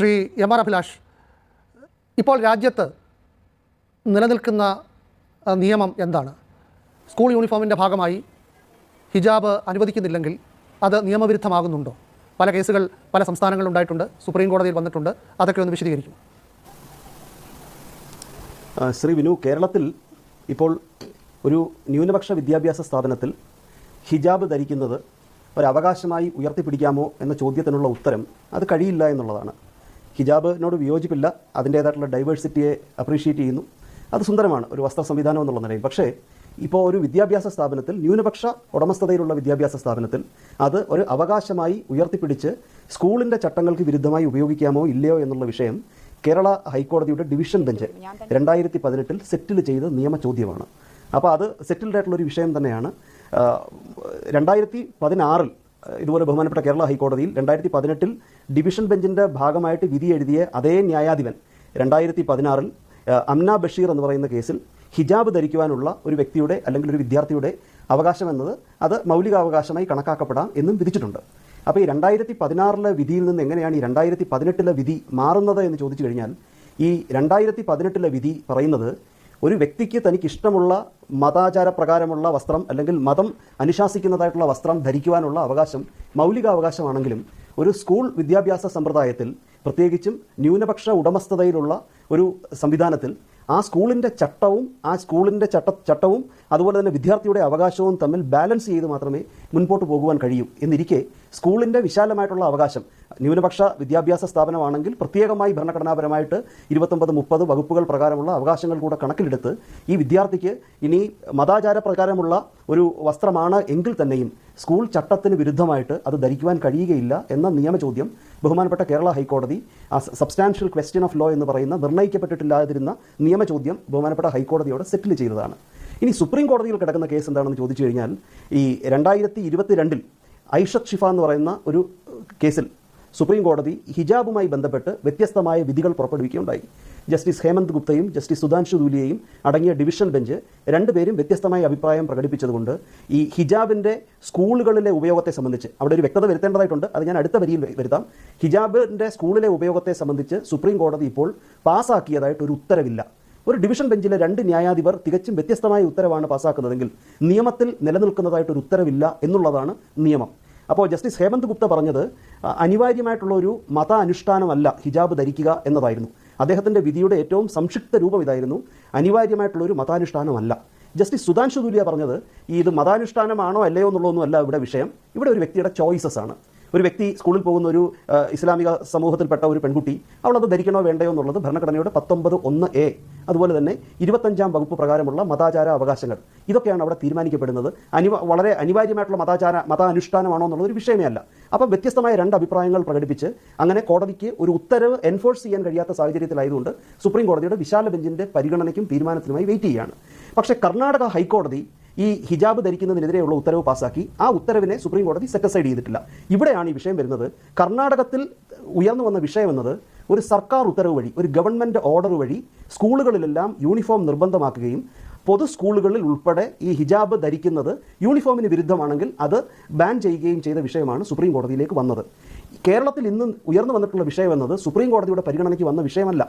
Shri M R Abhilash ഇപ്പോൾ രാജ്യത്ത് നിലനിൽക്കുന്ന നിയമം എന്താണ്? സ്കൂൾ യൂണിഫോമിന്റെ ഭാഗമായി ഹിജാബ് അനുവദിക്കുന്നില്ലെങ്കിൽ അത് നിയമവിരുദ്ധമാകുന്നുണ്ടോ? പല കേസുകൾ പല സംസ്ഥാനങ്ങളിലുണ്ടായിട്ടുണ്ട് സുപ്രീം കോടതിയിൽ വന്നിട്ടുണ്ട് അതൊക്കെ ഒന്ന് വിശദീകരിക്കും. ശ്രീ വിനു കേരളത്തിൽ ഇപ്പോൾ ഒരു ന്യൂനപക്ഷ വിദ്യാഭ്യാസ സ്ഥാപനത്തിൽ ഹിജാബ് ധരിക്കുന്നത് ഒരവകാശമായി ഉയർത്തിപ്പിടിക്കാമോ എന്ന ചോദ്യത്തിനുള്ള ഉത്തരം അത് കഴിയില്ല എന്നുള്ളതാണ്. ഹിജാബിനോട് വിയോജിപ്പില്ല. അതിന്റേതായിട്ടുള്ള ഡൈവേഴ്സിറ്റിയെ അപ്രീഷിയേറ്റ് ചെയ്യുന്നു. അത് സുന്ദരമാണ്. ഒരു വസ്ത്ര സംവിധാനം എന്നുള്ള നിലയിൽ. പക്ഷേ ഇപ്പോൾ ഒരു വിദ്യാഭ്യാസ സ്ഥാപനത്തിൽ ന്യൂനപക്ഷ ഉടമസ്ഥതയിലുള്ള വിദ്യാഭ്യാസ സ്ഥാപനത്തിൽ അത് ഒരു അവകാശമായി ഉയർത്തിപ്പിടിച്ച് സ്കൂളിന്റെ ചട്ടങ്ങൾക്ക് വിരുദ്ധമായി ഉപയോഗിക്കാമോ ഇല്ലയോ എന്നുള്ള വിഷയം കേരള ഹൈക്കോടതിയുടെ ഡിവിഷൻ ബെഞ്ച് രണ്ടായിരത്തി പതിനെട്ടിൽ സെറ്റിൽ ചെയ്ത നിയമ ചോദ്യമാണ് അപ്പോൾ അത് സെറ്റിൽഡ് ആയിട്ടുള്ള ഒരു വിഷയം തന്നെയാണ്. രണ്ടായിരത്തി പതിനാറിൽ ഇതുപോലെ ബഹുമാനപ്പെട്ട കേരള ഹൈക്കോടതിയിൽ രണ്ടായിരത്തി പതിനെട്ടിൽ ഡിവിഷൻ ബെഞ്ചിന്റെ ഭാഗമായിട്ട് വിധി എഴുതിയ അതേ ന്യായാധിപൻ രണ്ടായിരത്തി പതിനാറിൽ അംന ബഷീർ എന്ന് പറയുന്ന കേസിൽ ഹിജാബ് ധരിക്കുവാനുള്ള ഒരു വ്യക്തിയുടെ അല്ലെങ്കിൽ ഒരു വിദ്യാർത്ഥിയുടെ അവകാശം എന്നത് അത് മൗലികാവകാശമായി കണക്കാക്കപ്പെടാം എന്നും വിധിച്ചിട്ടുണ്ട്. അപ്പോൾ ഈ രണ്ടായിരത്തി പതിനാറിലെ വിധിയിൽ നിന്ന് എങ്ങനെയാണ് ഈ രണ്ടായിരത്തി പതിനെട്ടിലെ വിധി മാറുന്നത് എന്ന് ചോദിച്ചു കഴിഞ്ഞാൽ ഈ രണ്ടായിരത്തി പതിനെട്ടിലെ വിധി പറയുന്നത് ഒരു വ്യക്തിക്ക് തനിക്ക് ഇഷ്ടമുള്ള മതാചാര പ്രകാരമുള്ള വസ്ത്രം അല്ലെങ്കിൽ മതം അനുശാസിക്കുന്നതായിട്ടുള്ള വസ്ത്രം ധരിക്കുവാനുള്ള അവകാശം മൗലികാവകാശമാണെങ്കിലും ഒരു സ്കൂൾ വിദ്യാഭ്യാസ സമ്പ്രദായത്തിൽ പ്രത്യേകിച്ചും ന്യൂനപക്ഷ ഉടമസ്ഥതയിലുള്ള ഒരു സംവിധാനത്തിൽ ആ സ്കൂളിന്റെ ചട്ടവും ആ സ്കൂളിന്റെ ചട്ട ചട്ടവും അതുപോലെ തന്നെ വിദ്യാർത്ഥിയുടെ അവകാശവും തമ്മിൽ ബാലൻസ് ചെയ്ത് മാത്രമേ മുൻപോട്ട് പോകുവാൻ കഴിയൂ എന്നിരിക്കെ സ്കൂളിന്റെ വിശാലമായിട്ടുള്ള അവകാശം ന്യൂനപക്ഷ വിദ്യാഭ്യാസ സ്ഥാപനമാണെങ്കിൽ പ്രത്യേകമായി ഭരണഘടനാപരമായിട്ട് ഇരുപത്തൊമ്പത് മുപ്പത് വകുപ്പുകൾ പ്രകാരമുള്ള അവകാശങ്ങൾ കൂടെ കണക്കിലെടുത്ത് ഈ വിദ്യാർത്ഥിക്ക് ഇനി മതാചാര പ്രകാരമുള്ള ഒരു വസ്ത്രമാണ് എങ്കിൽ തന്നെയും സ്കൂൾ ചട്ടത്തിന് വിരുദ്ധമായിട്ട് അത് ധരിക്കുവാൻ കഴിയുകയില്ല എന്ന നിയമചോദ്യം ബഹുമാനപ്പെട്ട കേരള ഹൈക്കോടതി സബ്സ്റ്റാൻഷ്യൽ ക്വസ്റ്റ്യൻ ഓഫ് ലോ എന്ന് പറയുന്ന നിർണയിക്കപ്പെട്ടിട്ടില്ലാതിരുന്ന നിയമചോദ്യം ബഹുമാനപ്പെട്ട ഹൈക്കോടതിയോട് സെറ്റിൽ ചെയ്തതാണ്. ഇനി സുപ്രീം കോടതിയിൽ കിടക്കുന്ന കേസ് എന്താണെന്ന് ചോദിച്ചു കഴിഞ്ഞാൽ ഈ രണ്ടായിരത്തി ഇരുപത്തിരണ്ടിൽ ഐഷത് ഷിഫ എന്ന് പറയുന്ന ഒരു കേസിൽ സുപ്രീം കോടതി ഹിജാബുമായി ബന്ധപ്പെട്ട് വ്യത്യസ്തമായ വിധികൾ പുറപ്പെടുവിക്കുകയുണ്ടായി. ജസ്റ്റിസ് ഹേമന്ത് ഗുപ്തയും ജസ്റ്റിസ് സുധാൻഷു ദൂലിയയും അടങ്ങിയ ഡിവിഷൻ ബെഞ്ച് രണ്ടുപേരും വ്യത്യസ്തമായ അഭിപ്രായം പ്രകടിപ്പിച്ചതുകൊണ്ട് ഈ ഹിജാബിന്റെ സ്കൂളുകളിലെ ഉപയോഗത്തെ സംബന്ധിച്ച് അവിടെ ഒരു വ്യക്തത വരുത്തേണ്ടതായിട്ടുണ്ട്. അത് ഞാൻ അടുത്ത വരിയിൽ വരുത്താം. ഹിജാബിന്റെ സ്കൂളിലെ ഉപയോഗത്തെ സംബന്ധിച്ച് സുപ്രീം കോടതി ഇപ്പോൾ പാസ്സാക്കിയതായിട്ട് ഒരു ഉത്തരവില്ല. ഒരു ഡിവിഷൻ ബെഞ്ചിലെ രണ്ട് ന്യായാധിപർ തികച്ചും വ്യത്യസ്തമായ ഉത്തരവാണ് പാസ്സാക്കുന്നതെങ്കിൽ നിയമത്തിൽ നിലനിൽക്കുന്നതായിട്ട് ഒരു ഉത്തരവില്ല എന്നുള്ളതാണ് നിയമം. അപ്പോൾ ജസ്റ്റിസ് ഹേമന്ത് ഗുപ്ത പറഞ്ഞത് അനിവാര്യമായിട്ടുള്ള ഒരു മത അനുഷ്ഠാനമല്ല ഹിജാബ് ധരിക്കുക എന്നതായിരുന്നു. അദ്ദേഹത്തിന്റെ വിധിയുടെ ഏറ്റവും സംക്ഷിപ്ത രൂപം ഇതായിരുന്നു അനിവാര്യമായിട്ടുള്ള ഒരു മതാനുഷ്ഠാനമല്ല. ജസ്റ്റിസ് സുധാൻഷു ദൂലിയ പറഞ്ഞത് ഈ ഇത് മതാനുഷ്ഠാനമാണോ അല്ലയോ എന്നുള്ളതൊന്നും അല്ല ഇവിടെ വിഷയം. ഇവിടെ ഒരു വ്യക്തിയുടെ ചോയ്സസ് ആണ്. ഒരു വ്യക്തി സ്കൂളിൽ പോകുന്ന ഒരു ഇസ്ലാമിക സമൂഹത്തിൽപ്പെട്ട ഒരു പെൺകുട്ടി അവളത് ധരിക്കണോ വേണ്ടയോ എന്നുള്ളത് ഭരണഘടനയുടെ പത്തൊമ്പത് ഒന്ന് എ അതുപോലെ തന്നെ ഇരുപത്തഞ്ചാം വകുപ്പ് പ്രകാരമുള്ള മതാചാര അവകാശങ്ങൾ. ഇതൊക്കെയാണ് അവിടെ തീരുമാനിക്കപ്പെടുന്നത്. അനിവ വളരെ അനിവാര്യമായിട്ടുള്ള മതാചാര മത അനുഷ്ഠാനമാണോ എന്നുള്ളത് ഒരു വിഷയമേ അല്ല അപ്പം വ്യത്യസ്തമായ രണ്ട് അഭിപ്രായങ്ങൾ പ്രകടിപ്പിച്ച് അങ്ങനെ കോടതിക്ക് ഒരു ഉത്തരവ് എൻഫോഴ്സ് ചെയ്യാൻ കഴിയാത്ത സാഹചര്യത്തിലായതുകൊണ്ട് സുപ്രീം കോടതിയുടെ വിശാല ബെഞ്ചിന്റെ പരിഗണനയ്ക്കും തീരുമാനത്തിനുമായി വെയിറ്റ് ചെയ്യുകയാണ്. പക്ഷേ കർണാടക ഹൈക്കോടതി ഈ ഹിജാബ് ധരിക്കുന്നതിനെതിരെയുള്ള ഉത്തരവ് പാസാക്കി. ആ ഉത്തരവിനെ സുപ്രീം കോടതി സെറ്റസൈഡ് ചെയ്തിട്ടില്ല. ഇവിടെയാണ് ഈ വിഷയം വരുന്നത്. കർണാടകത്തിൽ ഉയർന്നു വന്ന വിഷയം എന്നത് ഒരു സർക്കാർ ഉത്തരവ് വഴി ഒരു ഗവൺമെന്റ് ഓർഡർ വഴി സ്കൂളുകളിലെല്ലാം യൂണിഫോം നിർബന്ധമാക്കുകയും പൊതു സ്കൂളുകളിൽ ഉൾപ്പെടെ ഈ ഹിജാബ് ധരിക്കുന്നത് യൂണിഫോമിന് വിരുദ്ധമാണെങ്കിൽ അത് ബാൻ ചെയ്യുകയും ചെയ്ത വിഷയമാണ് സുപ്രീം കോടതിയിലേക്ക് വന്നത്. കേരളത്തിൽ ഇന്ന് ഉയർന്നു വന്നിട്ടുള്ള വിഷയം എന്നത് സുപ്രീം കോടതിയുടെ പരിഗണനയ്ക്ക് വന്ന വിഷയമല്ല.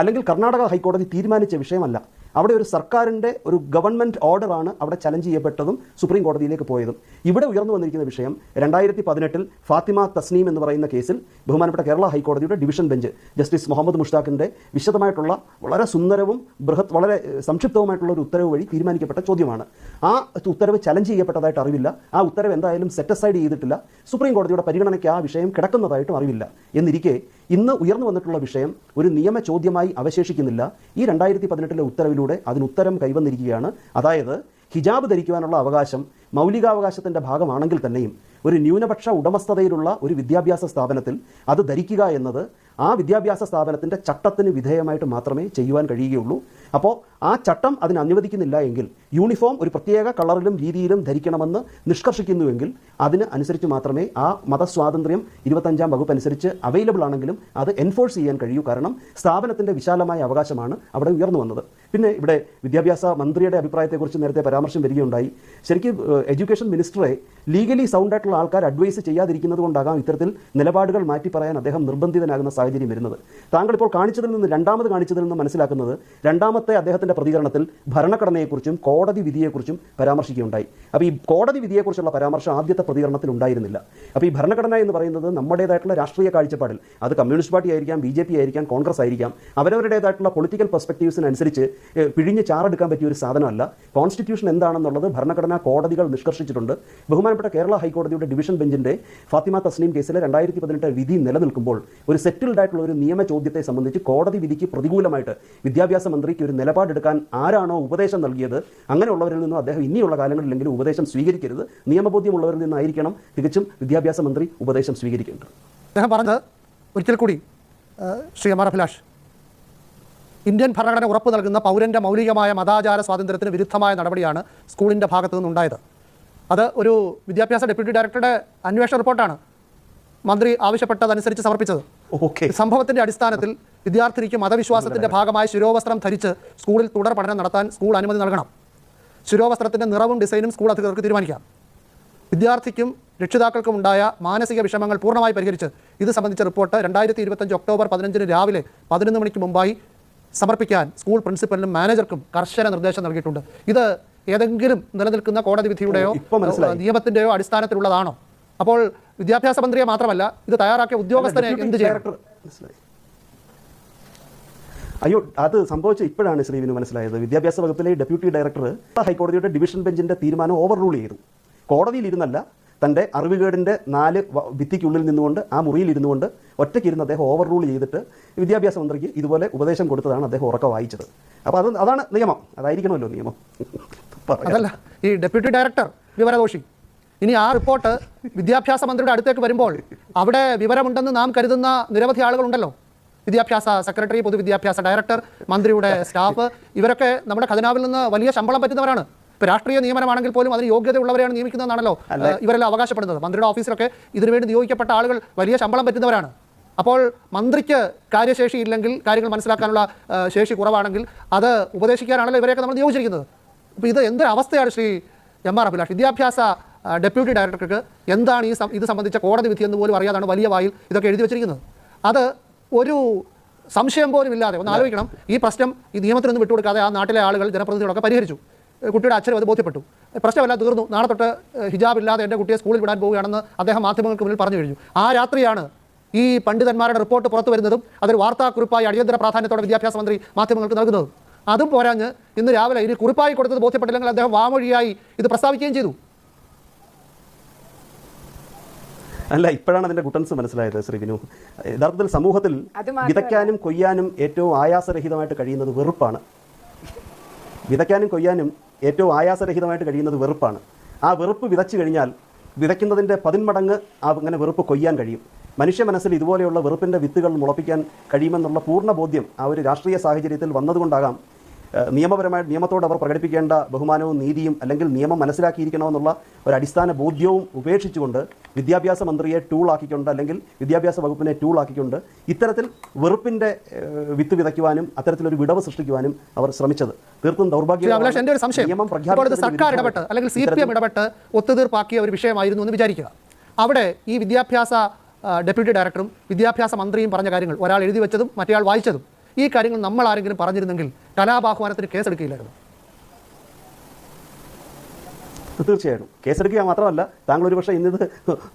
അല്ലെങ്കിൽ കർണാടക ഹൈക്കോടതി തീരുമാനിച്ച വിഷയമല്ല. അവിടെ ഒരു സർക്കാരിന്റെ ഒരു ഗവൺമെന്റ് ഓർഡറാണ് അവിടെ ചലഞ്ച് ചെയ്യപ്പെട്ടതും സുപ്രീം കോടതിയിലേക്ക് പോയതും. ഇവിടെ ഉയർന്നു വന്നിരിക്കുന്ന വിഷയം രണ്ടായിരത്തി പതിനെട്ടിൽ ഫാത്തിമ തസ്നീം എന്ന് പറയുന്ന കേസിൽ ബഹുമാനപ്പെട്ട കേരള ഹൈക്കോടതിയുടെ ഡിവിഷൻ ബെഞ്ച് ജസ്റ്റിസ് മുഹമ്മദ് മുഷ്താഖിന്റെ വിശദമായിട്ടുള്ള വളരെ സുന്ദരവും ബൃഹത് വളരെ സംക്ഷിപ്തവുമായിട്ടുള്ള ഒരു ഉത്തരവ് വഴി തീരുമാനിക്കപ്പെട്ട ചോദ്യമാണ്. ആ ഉത്തരവ് ചലഞ്ച് ചെയ്യപ്പെട്ടതായിട്ട് അറിവില്ല. ആ ഉത്തരവ് എന്തായാലും സെറ്റസൈഡ് ചെയ്തിട്ടില്ല. സുപ്രീം കോടതിയുടെ പരിഗണനയ്ക്ക് ആ വിഷയം കിടക്കുന്നതായിട്ടും അറിവില്ല. എന്നിരിക്കെ ഇന്ന് ഉയർന്നു വന്നിട്ടുള്ള വിഷയം ഒരു നിയമ ചോദ്യമായി അവശേഷിക്കുന്നില്ല. ഈ രണ്ടായിരത്തി പതിനെട്ടിലെ ഉത്തരവിലൂടെ അതിന് ഉത്തരം കൈവന്നിരിക്കുകയാണ്. അതായത് ഹിജാബ് ധരിക്കുവാനുള്ള അവകാശം മൗലികാവകാശത്തിന്റെ ഭാഗമാണെങ്കിൽ തന്നെയും ഒരു ന്യൂനപക്ഷ ഉടമസ്ഥതയിലുള്ള ഒരു വിദ്യാഭ്യാസ സ്ഥാപനത്തിൽ അത് ധരിക്കുക എന്നത് ആ വിദ്യാഭ്യാസ സ്ഥാപനത്തിന്റെ ചട്ടത്തിന് വിധേയമായിട്ട് മാത്രമേ ചെയ്യുവാൻ കഴിയുകയുള്ളൂ. അപ്പോൾ ആ ചട്ടം അതിന് അനുവദിക്കുന്നില്ല എങ്കിൽ യൂണിഫോം ഒരു പ്രത്യേക കളറിലും രീതിയിലും ധരിക്കണമെന്ന് നിഷ്കർഷിക്കുന്നുവെങ്കിൽ അതിന് അനുസരിച്ച് മാത്രമേ ആ മതസ്വാതന്ത്ര്യം ഇരുപത്തഞ്ചാം വകുപ്പ് അനുസരിച്ച് അവൈലബിൾ ആണെങ്കിലും അത് എൻഫോഴ്സ് ചെയ്യാൻ കഴിയൂ. കാരണം സ്ഥാപനത്തിന്റെ വിശാലമായ അവകാശമാണ് അവിടെ ഉയർന്നു വന്നത്. പിന്നെ ഇവിടെ വിദ്യാഭ്യാസ മന്ത്രിയുടെ അഭിപ്രായത്തെക്കുറിച്ച് നേരത്തെ പരാമർശം വരികയുണ്ടായി. ശരിക്കും എഡ്യൂക്കേഷൻ മിനിസ്റ്ററെ ലീഗലി സൗണ്ട് ആയിട്ടുള്ള ആൾക്കാർ അഡ്വൈസ് ചെയ്യാതിരിക്കുന്നത് കൊണ്ടാകാം ഇത്തരത്തിൽ നിലപാടുകൾ മാറ്റി പറയാൻ അദ്ദേഹം നിർബന്ധിതനാകുന്ന വരുന്നത്. താങ്കൾ ഇപ്പോൾ കാണിച്ചതിൽ നിന്ന് രണ്ടാമത് കാണിച്ചതിൽ നിന്ന് മനസ്സിലാക്കുന്നത് രണ്ടാമത്തെ അദ്ദേഹത്തിന്റെ പ്രതികരണത്തിൽ ഭരണഘടനയെക്കുറിച്ചും കോടതി വിധിയെക്കുറിച്ചും പരാമർശിക്കുകയുണ്ടായി. അപ്പോൾ ഈ കോടതി വിധിയെക്കുറിച്ചുള്ള പരാമർശം ആദ്യത്തെ പ്രതികരണത്തിൽ ഉണ്ടായിരുന്നില്ല. അപ്പോൾ ഈ ഭരണഘടന എന്ന് പറയുന്നത് നമ്മുടേതായിട്ടുള്ള രാഷ്ട്രീയ കാഴ്ചപ്പാടിൽ അത് കമ്മ്യൂണിസ്റ്റ് പാർട്ടി ആയിരിക്കാം ബി ജെ പി ആയിരിക്കാം കോൺഗ്രസ് ആയിരിക്കാം അവരവരുടേതായിട്ടുള്ള പൊളിറ്റിക്കൽ പെർസ്പെക്റ്റീവ്സിനനുസരിച്ച് പിഴിഞ്ഞ് ചാറെടുക്കാൻ പറ്റിയ ഒരു സാധനമല്ല. കോൺസ്റ്റിറ്റ്യൂഷൻ എന്താണെന്നുള്ളത് ഭരണഘടനാ കോടതികൾ നിഷ്കർഷിച്ചിട്ടുണ്ട്. ബഹുമാനപ്പെട്ട കേരള ഹൈക്കോടതിയുടെ ഡിവിഷൻ ബെഞ്ചിന്റെ ഫാത്തിമ തസ്നീം കേസിലെ രണ്ടായിരത്തി പതിനെട്ട് വിധി നിലനിൽക്കുമ്പോൾ ഒരു സെറ്റിൽഡ് ആയിട്ടുള്ള ഒരു നിയമ ചോദ്യത്തെ സംബന്ധിച്ച് കോടതി വിധിക്ക് പ്രതികൂലമായിട്ട് വിദ്യാഭ്യാസ മന്ത്രിക്ക് ഒരു നിലപാടെടുക്കാൻ ആരാണോ ഉപദേശം നൽകിയത് അങ്ങനെയുള്ളവരിൽ നിന്നും അദ്ദേഹം ഇനിയുള്ള കാലങ്ങളിലെങ്കിലും ഉപദേശം സ്വീകരിക്കരുത്. നിയമബോധ്യമുള്ളവരിൽ നിന്നായിരിക്കണം തികച്ചും വിദ്യാഭ്യാസ മന്ത്രി ഉപദേശം സ്വീകരിക്കേണ്ടത്. അദ്ദേഹം പറഞ്ഞത് ഒരിക്കൽ കൂടി ശ്രീ ആർ അഭിലാഷ് ഇന്ത്യൻ ഭരണഘടന ഉറപ്പു നൽകുന്ന പൗരന്റെ മൗലികമായ മതാചാര സ്വാതന്ത്ര്യത്തിന് വിരുദ്ധമായ നടപടിയാണ് സ്കൂളിന്റെ ഭാഗത്തു നിന്നുണ്ടായത്. അത് ഒരു വിദ്യാഭ്യാസ ഡെപ്യൂട്ടി ഡയറക്ടറുടെ അന്വേഷണ റിപ്പോർട്ടാണ്. മന്ത്രി ആവശ്യപ്പെട്ടതനുസരിച്ച് സമർപ്പിച്ചത്. ഓക്കെ. സംഭവത്തിന്റെ അടിസ്ഥാനത്തിൽ വിദ്യാർത്ഥിനിക്ക് മതവിശ്വാസത്തിന്റെ ഭാഗമായി ശിരോവസ്ത്രം ധരിച്ച് സ്കൂളിൽ തുടർ പഠനം നടത്താൻ സ്കൂൾ അനുമതി നൽകണം. ശിരോവസ്ത്രത്തിന്റെ നിറവും ഡിസൈനും സ്കൂൾ അധികൃതർക്ക് തീരുമാനിക്കാം. വിദ്യാർത്ഥിക്കും രക്ഷിതാക്കൾക്കും ഉണ്ടായ മാനസിക വിഷമങ്ങൾ പൂർണമായി പരിഹരിച്ച് ഇത് സംബന്ധിച്ച റിപ്പോർട്ട് രണ്ടായിരത്തി ഇരുപത്തഞ്ച് ഒക്ടോബർ പതിനഞ്ചിന് രാവിലെ പതിനൊന്ന് മണിക്ക് മുമ്പായി സമർപ്പിക്കാൻ സ്കൂൾ പ്രിൻസിപ്പലിനും മാനേജർക്കും കർശന നിർദ്ദേശം നൽകിയിട്ടുണ്ട്. ഇത് ഏതെങ്കിലും നിലനിൽക്കുന്ന കോടതി വിധിയുടെയോ നിയമത്തിന്റെയോ അടിസ്ഥാനത്തിലുള്ളതാണോ? അപ്പോൾ വിദ്യാഭ്യാസ മന്ത്രിയെ മാത്രമല്ല ഇത് തയ്യാറാക്കിയ ഉദ്യോഗസ്ഥനെ എന്ത് ചെയ്യും? അയ്യോ അത് സംഭവിച്ച ഇപ്പോഴാണ് ശ്രീവിന് മനസ്സിലായത്. വിദ്യാഭ്യാസ വകുപ്പിലെ ഡെപ്യൂട്ടി ഡയറക്ടർ ഹൈക്കോടതിയുടെ ഡിവിഷൻ ബെഞ്ചിന്റെ തീരുമാനം ഓവർ റൂൾ ചെയ്തു. കോടതിയിൽ ഇരുന്നല്ല തന്റെ അറിവുകേടിന്റെ നാല് ഭിത്തിക്കുള്ളിൽ നിന്നുകൊണ്ട് ആ മുറിയിൽ ഇരുന്നുകൊണ്ട് ഒറ്റയ്ക്കിരുന്ന് അദ്ദേഹം ഓവർ റൂൾ ചെയ്തിട്ട് വിദ്യാഭ്യാസ മന്ത്രിക്ക് ഇതുപോലെ ഉപദേശം കൊടുത്തതാണ് അദ്ദേഹം ഉറക്കം വായിച്ചത്. അപ്പോൾ അത് അതാണ് നിയമം. അതായിരിക്കണമല്ലോ നിയമം. അതല്ല ഈ ഡെപ്യൂട്ടി ഡയറക്ടർ വിവരദോഷി. ഇനി ആ റിപ്പോർട്ട് വിദ്യാഭ്യാസ മന്ത്രിയുടെ അടുത്തേക്ക് വരുമ്പോൾ അവിടെ വിവരമുണ്ടെന്ന് നാം കരുതുന്ന നിരവധി ആളുകളുണ്ടല്ലോ. വിദ്യാഭ്യാസ സെക്രട്ടറി പൊതുവിദ്യാഭ്യാസ ഡയറക്ടർ മന്ത്രിയുടെ സ്റ്റാഫ് ഇവരൊക്കെ നമ്മുടെ ഖജനാവിൽ നിന്ന് വലിയ ശമ്പളം പറ്റുന്നവരാണ്. ഇപ്പൊ രാഷ്ട്രീയ നിയമനമാണെങ്കിൽ പോലും അതിന് യോഗ്യതയുള്ളവരെയാണ് നിയമിക്കുന്നതെന്നാണല്ലോ ഏഹ്, ഇവരെല്ലാം അവകാശപ്പെടുന്നത്. മന്ത്രിയുടെ ഓഫീസിലൊക്കെ ഇതിനുവേണ്ടി നിയോഗിക്കപ്പെട്ട ആളുകൾ വലിയ ശമ്പളം പറ്റുന്നവരാണ്. അപ്പോൾ മന്ത്രിക്ക് കാര്യശേഷി ഇല്ലെങ്കിൽ കാര്യങ്ങൾ മനസ്സിലാക്കാനുള്ള ശേഷി കുറവാണെങ്കിൽ അത് ഉപദേശിക്കാനാണല്ലോ ഇവരെയൊക്കെ നമ്മൾ നിയോഗിച്ചിരിക്കുന്നത്. അപ്പോൾ ഇത് എന്തൊരു അവസ്ഥയാണ് ശ്രീ എം ആർ അഭിലാഷ്? വിദ്യാഭ്യാസ ഡെപ്യൂട്ടി ഡയറക്ടർക്ക് എന്താണ് ഈ ഇത് സംബന്ധിച്ച കോടതി വിധി എന്ന് പോലും അറിയാതാണ് വലിയ വായിൽ ഇതൊക്കെ എഴുതി വെച്ചിരിക്കുന്നത്. അത് ഒരു സംശയം പോലും ഇല്ലാതെ ഒന്ന് ആലോചിക്കണം. ഈ പ്രശ്നം ഈ നിയമത്തിനൊന്നും വിട്ടുകൊടുക്കാതെ ആ നാട്ടിലെ ആളുകൾ ജനപ്രതിനിധികളൊക്കെ പരിഹരിച്ചു. കുട്ടിയുടെ അച്ഛനും അത് ബോധ്യപ്പെട്ടു. പ്രശ്നമല്ല തീർന്നു. നാളെ തൊട്ട് ഹിജാബ് ഇല്ലാതെ എന്റെ കുട്ടിയെ സ്കൂളിൽ വിടാൻ പോവുകയാണെന്ന് അദ്ദേഹം മാധ്യമങ്ങൾക്ക് മുന്നിൽ പറഞ്ഞു കഴിഞ്ഞു. ആ രാത്രിയാണ് ഈ പണ്ഡിതന്മാരുടെ റിപ്പോർട്ട് പുറത്തു വരുന്നതും അതൊരു വാർത്താക്കുറിപ്പായി അടിയന്തര പ്രാധാന്യത്തോടെ വിദ്യാഭ്യാസ മന്ത്രി മാധ്യമങ്ങൾക്ക് നൽകുന്നതും. അതും പോരാഞ്ഞ് ഇന്ന് രാവിലെ ഇനി കുറിപ്പായി കൊടുത്തത് ബോധ്യപ്പെട്ടില്ലെങ്കിൽ അദ്ദേഹം വാമൊഴിയായി ഇത് പ്രസ്താവിക്കുകയും ചെയ്തു. അല്ല ഇപ്പോഴാണ് അതിന്റെ കുട്ടൻസ് മനസ്സിലായത് ശ്രീ വിനു. യഥാർത്ഥത്തിൽ സമൂഹത്തിൽ വിതയ്ക്കാനും കൊയ്യാനും ഏറ്റവും ആയാസരഹിതമായിട്ട് കഴിയുന്നത് വെറുപ്പാണ്. വിതയ്ക്കാനും കൊയ്യാനും ഏറ്റവും ആയാസരഹിതമായിട്ട് കഴിയുന്നത് വെറുപ്പാണ്. ആ വെറുപ്പ് വിതച്ചു കഴിഞ്ഞാൽ വിതയ്ക്കുന്നതിന്റെ പതിന്മടങ്ങ് ആ അങ്ങനെ വെറുപ്പ് കൊയ്യാൻ കഴിയും. മനുഷ്യ മനസ്സിൽ ഇതുപോലെയുള്ള വെറുപ്പിന്റെ വിത്തുകൾ മുളപ്പിക്കാൻ കഴിയുമെന്നുള്ള പൂർണ ബോധ്യം ആ ഒരു രാഷ്ട്രീയ സാഹചര്യത്തിൽ വന്നതുകൊണ്ടാകാം നിയമപരമായ നിയമത്തോട് അവർ പ്രകടിപ്പിക്കേണ്ട ബഹുമാനവും നീതിയും അല്ലെങ്കിൽ നിയമം മനസ്സിലാക്കിയിരിക്കണമെന്നുള്ള ഒരു അടിസ്ഥാന ബോധ്യവും ഉപേക്ഷിച്ചുകൊണ്ട് വിദ്യാഭ്യാസ മന്ത്രിയെ ടൂൾ ആക്കിക്കൊണ്ട് അല്ലെങ്കിൽ വിദ്യാഭ്യാസ വകുപ്പിനെ ടൂൾ ആക്കിക്കൊണ്ട് ഇത്തരത്തിൽ വെറുപ്പിന്റെ വിത്ത് വിതയ്ക്കുവാനും അത്തരത്തിലൊരു വിടവ് സൃഷ്ടിക്കുവാനും അവർ ശ്രമിച്ചത്. തീർത്തും ദൗർഭാഗ്യം സർക്കാർ ഇടപെട്ട് അല്ലെങ്കിൽ സി പി എം ഇടപെട്ട് ഒത്തുതീർപ്പാക്കിയ ഒരു വിഷയമായിരുന്നു എന്ന് വിചാരിക്കുക. അവിടെ ഈ വിദ്യാഭ്യാസ ഡെപ്യൂട്ടി ഡയറക്ടറും വിദ്യാഭ്യാസ മന്ത്രിയും പറഞ്ഞ കാര്യങ്ങൾ ഒരാൾ എഴുതി വെച്ചതും മറ്റേയാൾ വായിച്ചതും. ഈ കാര്യങ്ങൾ നമ്മൾ ആരെങ്കിലും പറഞ്ഞിരുന്നെങ്കിൽ കലാപാഹ്വാനത്തിന് കേസെടുക്കില്ലായിരുന്നു തീർച്ചയായിട്ടും. കേസെടുക്കുക മാത്രമല്ല താങ്കൾ ഒരു പക്ഷേ ഇന്നത്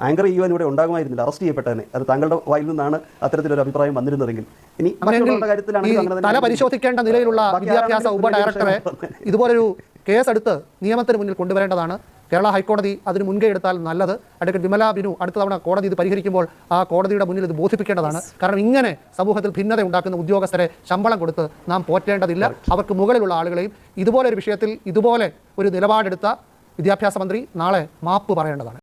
ആങ്കർ ചെയ്യുവാൻ ഇവിടെ ഉണ്ടാകുമായിരുന്നില്ല അറസ്റ്റ് ചെയ്യപ്പെട്ടതിനെ. അത് താങ്കളുടെ വായിൽ നിന്നാണ് അത്തരത്തിലൊരു അഭിപ്രായം വന്നിരുന്നതെങ്കിൽ. ഇനി തല പരിശോധിക്കേണ്ട നിലയിലുള്ള വിദ്യാഭ്യാസ ഉപ ഡയറക്ടറെ ഇതുപോലൊരു കേസെടുത്ത് നിയമത്തിന് മുന്നിൽ കൊണ്ടുവരേണ്ടതാണ്. കേരള ഹൈക്കോടതി അതിന് മുൻകൈ എടുത്താൽ നല്ലത്. അഡ്വക്കേറ്റ് വിമല ബിനു അടുത്ത തവണ കോടതി ഇത് പരിഹരിക്കുമ്പോൾ ആ കോടതിയുടെ മുന്നിൽ ഇത് ബോധിപ്പിക്കേണ്ടതാണ്. കാരണം ഇങ്ങനെ സമൂഹത്തിൽ ഭിന്നത ഉണ്ടാക്കുന്ന ഉദ്യോഗസ്ഥരെ ശമ്പളം കൊടുത്ത് നാം പോറ്റേണ്ടതില്ല. അവർക്ക് മുകളിലുള്ള ആളുകളെയും ഇതുപോലെ ഒരു വിഷയത്തിൽ ഇതുപോലെ ഒരു നിലപാടെടുത്ത വിദ്യാഭ്യാസ മന്ത്രി നാളെ മാപ്പ് പറയേണ്ടതാണ്.